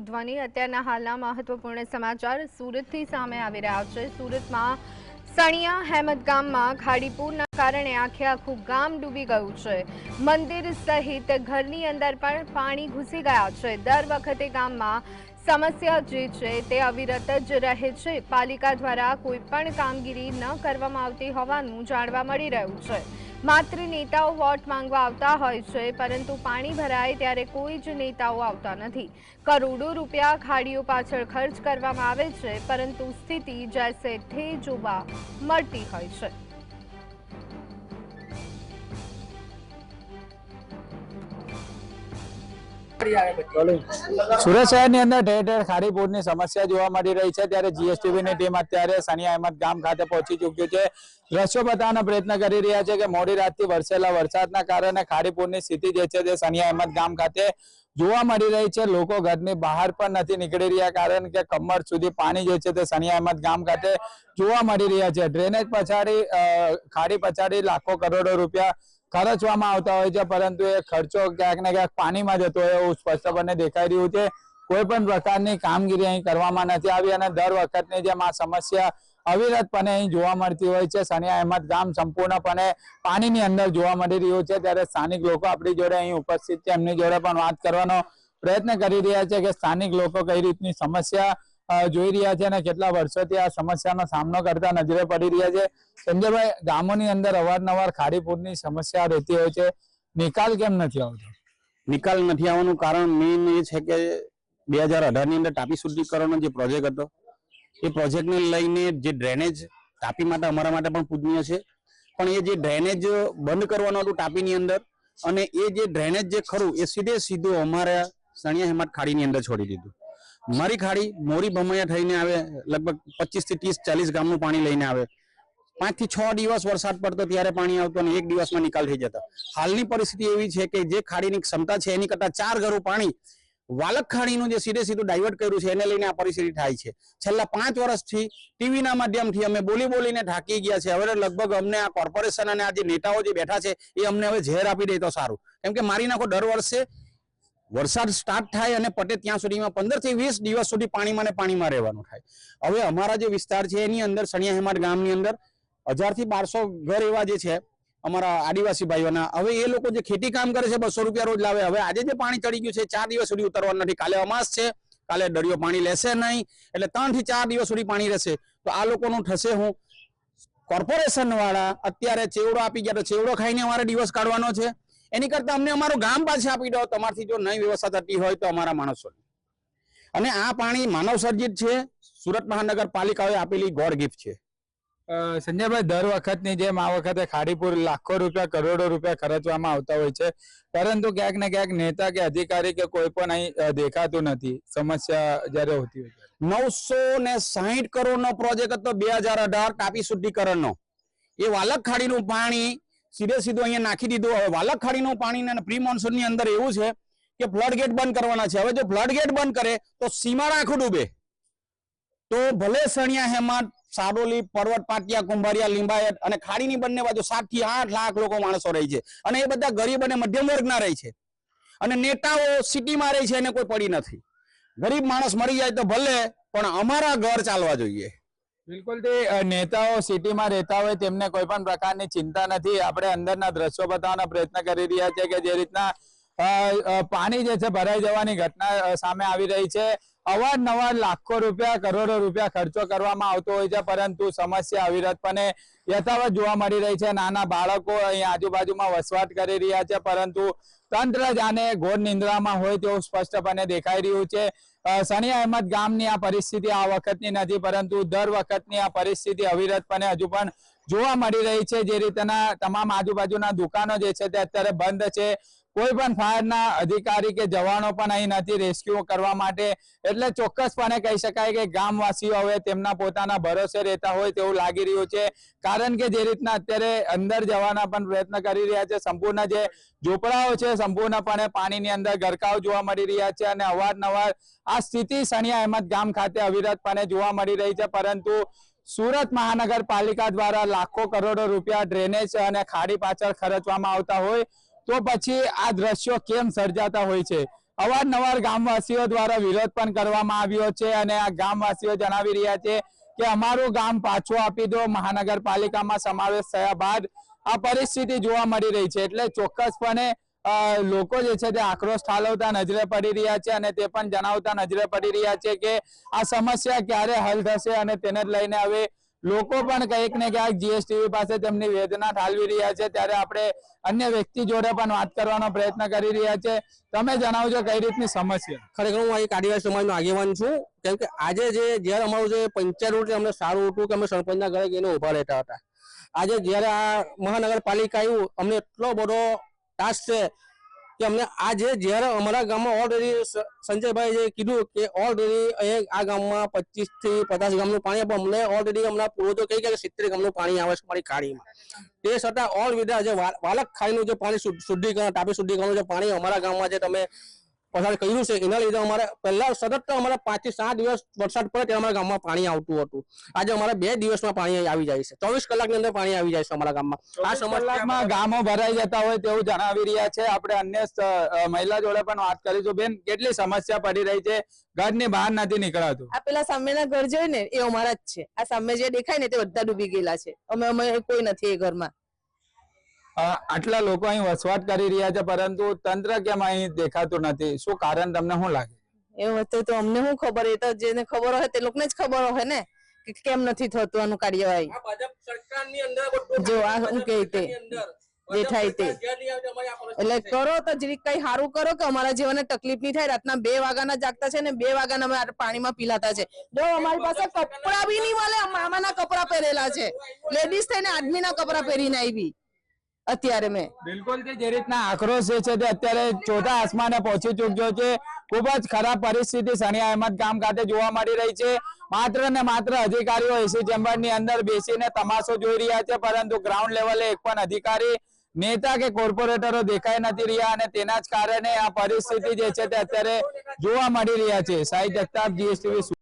ધ્વનિ અત્યારના હાલના મહત્વપૂર્ણ સમાચાર સુરતથી સામે આવી રહ્યા છે. સુરતમાં સણિયા હેમદ ગામમાં ખાડીપુરના કારણે આખે આખું ગામ ડૂબી ગયું છે. મંદિર સહિત ઘરની અંદર પણ પાણી ઘૂસી ગયા છે. દર વખતે ગામમાં સમસ્યા જે છે તે અવિરત જ રહે છે. પાલિકા દ્વારા કોઈ પણ કામગીરી ન કરવામાં આવતી હોવાનું જાણવા મળી રહ્યું છે. માત્ર નેતાઓ વોટ માંગવા આવતા હોય છે, પરંતુ પાણી ભરાય ત્યારે કોઈ જ નેતાઓ આવતા નથી. કરોડો રૂપિયા ખાડીઓ પાછળ ખર્ચ કરવામાં આવે છે, પરંતુ સ્થિતિ જૈસે ઠે જોવા મળતી હોય છે. સુરત શહેરની અંદર ઠેર ઠેર ખાડીપુરની સમસ્યા જોવા મળી રહી છે. ત્યારે જીએસટીવીની ટીમ અત્યારે સની અહેમદ ગામ ખાતે પહોંચી ચૂક્યું છે. દ્રશ્યો બતાવવાનો પ્રયત્ન કરી રહ્યા છે કે મોડી રાતથી વરસેલા વરસાદના કારણે ખાડીપુરની સ્થિતિ જે છે તે સની અહેમદ ગામ ખાતે જોવા મળી રહી છે. લોકો ઘરની બહાર પણ નથી નીકળી રહ્યા કારણ કે કમર સુધી પાણી જે છે તે સની અહેમદ ગામ ખાતે જોવા મળી રહ્યા છે. ડ્રેનેજ પછાડી ખાડી પછાડી લાખો કરોડો રૂપિયા ખર્ચવામાં આવતા હોય છે, પરંતુ એ ખર્ચો ક્યાંક ને ક્યાંક પાણીમાં જતો હોય એવું સ્પષ્ટપણે દેખાઈ રહ્યું છે. કોઈ પણ પ્રકારની કામગીરી અહીં કરવામાં નથી આવી અને દર વખતની જેમ આ સમસ્યા અવિરતપણે અહીં જોવા મળતી હોય છે. સનિયા અહેમદ ગામ સંપૂર્ણપણે પાણીની અંદર જોવા મળી રહ્યું છે. ત્યારે સ્થાનિક લોકો આપણી જોડે અહીં ઉપસ્થિત છે. એમની જોડે પણ વાત કરવાનો પ્રયત્ન કરી રહ્યા છે કે સ્થાનિક લોકો કઈ રીતની સમસ્યા જોઈ રહ્યા છે અને કેટલા વર્ષોથી આ સમસ્યાનો સામનો કરતા નજરે પડી રહ્યા છે. સંજયભાઈ, ગામોની અંદર અવારનવાર ખાડીપુરની સમસ્યા રહેતી હોય છે. નિકાલ કેમ નથી આવતો? નિકાલ નથી આવવાનું કારણ મેઇન એ છે કે બે હજાર અઢારની અંદર ટાપી શુદ્ધિકરણનો જે પ્રોજેક્ટ હતો, એ પ્રોજેક્ટને લઈને જે ડ્રેનેજ ટાપી માટે અમારા માટે પણ પૂજનીય છે. પણ એ જે ડ્રેનેજ બંધ કરવાનું હતું ટાપીની અંદર અને એ જે ડ્રેનેજ જે ખરું, એ સીધે સીધું અમારા સણિયા હેમાટ ખાડીની અંદર છોડી દીધું. મારી ખાડી મોરી ભમૈયા થઈને આવે, લગભગ પચીસથી ત્રીસ, ચાલીસ ગામનું પાણી લઈને આવે. પાંચથી છ દિવસ વરસાદ પડતો ત્યારે પાણી આવતું અને એક દિવસમાં નિકાલ થઈ જતો. હાલની પરિસ્થિતિ એવી છે કે જે ખાડીની ક્ષમતા છે એની કરતા ચાર ઘરું પાણી વાલક ખાડીનું જે સીધે સીધું ડાયવર્ટ કર્યું છે, એને લઈને આ પરિસ્થિતિ થાય છે. છેલ્લા પાંચ વર્ષથી ટીવીના માધ્યમથી અમે બોલી બોલીને ઢાકી ગયા છે. હવે લગભગ અમને આ કોર્પોરેશન અને આ જે નેતાઓ જે બેઠા છે, એ અમને હવે ઝેર આપી દે તો સારું. કેમ કે મારી નાખો દર વર્ષે વરસાદ સ્ટાર્ટ થાય અને પટે ત્યાં સુધીમાં પંદરથી વીસ દિવસ સુધી પાણીમાં ને પાણીમાં રહેવાનું થાય. હવે અમારા જે વિસ્તાર છે, એની અંદર સણિયા હેમાટ ગામની અંદર હજારથી બારસો ઘર એવા જે છે, અમારા આદિવાસી ભાઈઓના, હવે એ લોકો જે ખેતી કામ કરે છે, બસો રૂપિયા રોજ લાવે. હવે આજે જે પાણી ચડી ગયું છે, ચાર દિવસ સુધી ઉતરવાનું નથી. કાલે અમાસ છે, કાલે દરિયો પાણી લેશે નહીં, એટલે ત્રણથી ચાર દિવસ સુધી પાણી રહેશે. તો આ લોકોનું થશે હું કોર્પોરેશન વાળા અત્યારે ચેવડો આપી ગયા તો ચેવડો ખાઈને અમારે દિવસ કાઢવાનો છે. એની કરતા અમને અમારું ગામ પાછું આપી દો તમારથી જો નહીં વ્યવસ્થા થતી હોય તો અમારા માણસો અને આ પાણી માનવ સર્જિત છે સુરત મહાનગરપાલિકાએ આપેલી ગોડ ગિફ્ટ છે. સંજયભાઈ દર વખતની જેમ આ વખતે ખાડીપુર લાખો રૂપિયા કરોડો રૂપિયા ખર્ચવામાં આવતા હોય છે. પરંતુ ક્યાંક ને ક્યાંક નેતા કે અધિકારી કે કોઈ પણ અહીં દેખાતું નથી. સમસ્યા જ્યારે હોતી હોય નવસો ને સાહીઠ કરોડ નો પ્રોજેક્ટ હતો બે હજાર અઢાર ટાપી શુદ્ધિકરણનો. એ વાલક ખાડીનું પાણી સીધે સીધું અહીંયા નાખી દીધું. હવે વાલક પાણી પ્રી મોન્સૂનની અંદર એવું છે કે ફ્લડ ગેટ બંધ કરવાના છે. હવે જો ફ્લડ ગેટ બંધ કરે તો સીમાડા આખું ડૂબે. તો ભલે સણિયા હેમાટ સાડોલી, પર્વત, પાટિયા, કુંભારિયા, લીંબાયત અને ખાડીની બંને બાજુ સાતથી આઠ લાખ લોકો માણસો રહે છે. અને એ બધા ગરીબ અને મધ્યમ વર્ગના રહે છે. અને નેતાઓ સિટીમાં રહે છે એને કોઈ પડી નથી. ગરીબ માણસ મરી જાય તો ભલે, પણ અમારા ઘર ચાલવા જોઈએ. બિલકુલ, તે નેતાઓ સિટીમાં રહેતા હોય તેમને કોઈ પણ પ્રકારની ચિંતા નથી. આપણે અંદરના દ્રશ્યો બતાવવાનો પ્રયત્ન કરી રહ્યા છે કે જે રીતના પાણી જે છે ભરાઈ જવાની ઘટના સામે આવી રહી છે. અવારનવાર લાખો રૂપિયા, કરોડો રૂપિયા ખર્ચો કરવામાં આવતો હોય છે, પરંતુ સમસ્યા અવિરતપણે યથાવત જોવા મળી રહી છે. નાના બાળકો અહીં આજુબાજુમાં વસવાટ કરી રહ્યા છે, પરંતુ તંત્ર જાણે ઘોર નિંદ્રામાં હોય તેવું સ્પષ્ટપણે દેખાઈ રહ્યું છે. સની અહેમદ ગામની આ પરિસ્થિતિ આ વખતની નથી, પરંતુ દર વખતની આ પરિસ્થિતિ અવિરતપણે હજુ પણ જોવા મળી રહી છે. જે રીતના તમામ આજુબાજુના દુકાનો જે છે તે અત્યારે બંધ છે. કોઈ પણ ફાયરના અધિકારી કે જવાનો પણ અહીં નથી રેસ્ક્યુ કરવા માટે. એટલે ચોક્કસપણે કહી શકાય કે ગામવાસીઓ હવે તેમના પોતાના ભરોસે રહેતા હોય તેવું લાગી રહ્યું છે. કારણ કે જે રીતના અત્યારે અંદર જવાના પણ પ્રયત્ન કરી રહ્યા છે, સંપૂર્ણ જે ઝૂંપડાઓ છે સંપૂર્ણપણે પાણીની અંદર ગરકાવ જોવા મળી રહ્યા છે અને અવારનવાર આ સ્થિતિ સણિયા અહેમદ ગામ ખાતે અવિરતપણે જોવા મળી રહી છે. પરંતુ સુરત મહાનગરપાલિકા દ્વારા લાખો કરોડો રૂપિયા ડ્રેનેજ અને ખાડી પાછળ ખર્ચવામાં આવતા હોય તો પછી આ દ્રશ્યો કેમ સર્જાતા હોય છે? અવારનવાર ગામવાસીઓ દ્વારા વિરોધ પણ કરવામાં આવ્યો છે અને આ ગામવાસીઓ જણાવી રહ્યા છે કે અમારું ગામ પાછું આપી દો. મહાનગરપાલિકામાં સમાવેશ થયા બાદ આ પરિસ્થિતિ જોવા મળી રહી છે. એટલે ચોક્કસપણે લોકો જે છે તે આક્રોશ ઠાલવતા નજરે પડી રહ્યા છે અને તે પણ જણાવતા નજરે પડી રહ્યા છે કે આ સમસ્યા ક્યારે હલ થશે અને તેને લઈને હવે લોકો પણ કંઈક ને ક્યાંક જીએસટીવી પાસે તેમની વેદના ઠાલવી રહ્યા છે. ત્યારે આપણે અન્ય વ્યક્તિ જોડે પણ વાત કરવાનો પ્રયત્ન કરી રહ્યા છે. તમે જણાવજો કઈ રીતની સમસ્યા? ખરેખર હું એક આદિવાસી સમાજનો આગેવાન છું. કેમ કે આજે જે, જ્યારે અમારું જે પંચાયત છે અમને સારું હતું કે અમે સરપંચના ઘરે એને ઊભા રહેતા હતા. આજે જ્યારે આ મહાનગરપાલિકા આવ્યું અમને એટલો બધો ટાસ્ક છે કે અમને આજે જ્યારે અમારા ગામમાં ઓલરેડી સંજયભાઈ જે કીધું કે ઓલરેડી અહીં આ ગામમાં પચીસથી પચાસ ગામનું પાણી આપવા અમને ઓલરેડી હમણાં પૂર્વજો કહી ગયા કે સિત્તેર ગામનું પાણી આવે છે અમારી ખાડીમાં. તે છતાં ઓલ વિધા જે વાલક ખાડીનું જે પાણી શુદ્ધ- શુદ્ધિકરણ, તાપી શુદ્ધિકરણનું જે પાણી અમારા ગામમાં જે તમે પસાર કર્યું છે. એના લીધે અમારે પહેલા સતત અમારે પાંચથી સાત દિવસ વરસાદ પડે ત્યારે અમારા ગામમાં પાણી આવતું હતું. આજે અમારે બે દિવસમાં પાણી આવી જાય છે. ચોવીસ કલાકની અંદર પાણી આવી જાય છે અમારા ગામમાં. આ સમસ્યા કલાકમાં ગામો ભરાઈ જતા હોય તેવું જણાવી રહ્યા છે. આપણે અન્ય મહિલા જોડે પણ વાત કરીશું. બેન કેટલી સમસ્યા પડી રહી છે? ઘરની બહાર નથી નીકળાતું. આ પેલા સામેના ઘર જોઈ ને એ અમારા જ છે. આ સામે જે દેખાય ને તે બધા ડૂબી ગયેલા છે. અમે અમે કોઈ નથી એ ઘરમાં. આટલા લોકો અહીં વસવાટ કરી રહ્યા છે પરંતુ તંત્ર કેમ અહીં દેખાતું નથી? શું કારણ તમને શું લાગે? એ વસ્તુ તો અમને શું ખબર? એ તો જેને ખબર હોય તે લોકોને જ ખબર હોય ને કે કેમ નથી થતું આનું કાર્યવાહી. જો આ શું કે તે. જે થાય તે. એટલે કરો તો જરીક કઈ સારું કરો કે અમારા જેવાને તકલીફ નહીં થાય રાતના બે વાગ્યાના જાગતા છે ને બે વાગ્યાના અમે પાણીમાં પીલાતા છે. જો અમારી પાસે કપડા બી નહીં મળે મામાના કપડા પહેરેલા છે. લેડીઝ થઈને આદમીના કપડા પહેરીને આવી. અત્યારે મેં. બિલકુલ જે રીતના આક્રોશ છે તે અત્યારે ચોથા આસમાને પહોંચી ચૂક્યો છે. ખૂબ જ ખરાબ પરિસ્થિતિ સનિયા અહેમદ ગામ ખાતે જોવા મળી રહી છે. માત્ર ને માત્ર અધિકારીઓ એસી ચેમ્બરની અંદર બેસીને તમાશો જોઈ રહ્યા છે, પરંતુ ગ્રાઉન્ડ લેવલે એક પણ અધિકારી, નેતા કે કોર્પોરેટરો દેખાઈ નથી રહ્યા અને તેના જ કારણે આ પરિસ્થિતિ જે છે તે અત્યારે જોવા મળી રહ્યા છે. સાહિત્ય જગતાપ જીએસટીવી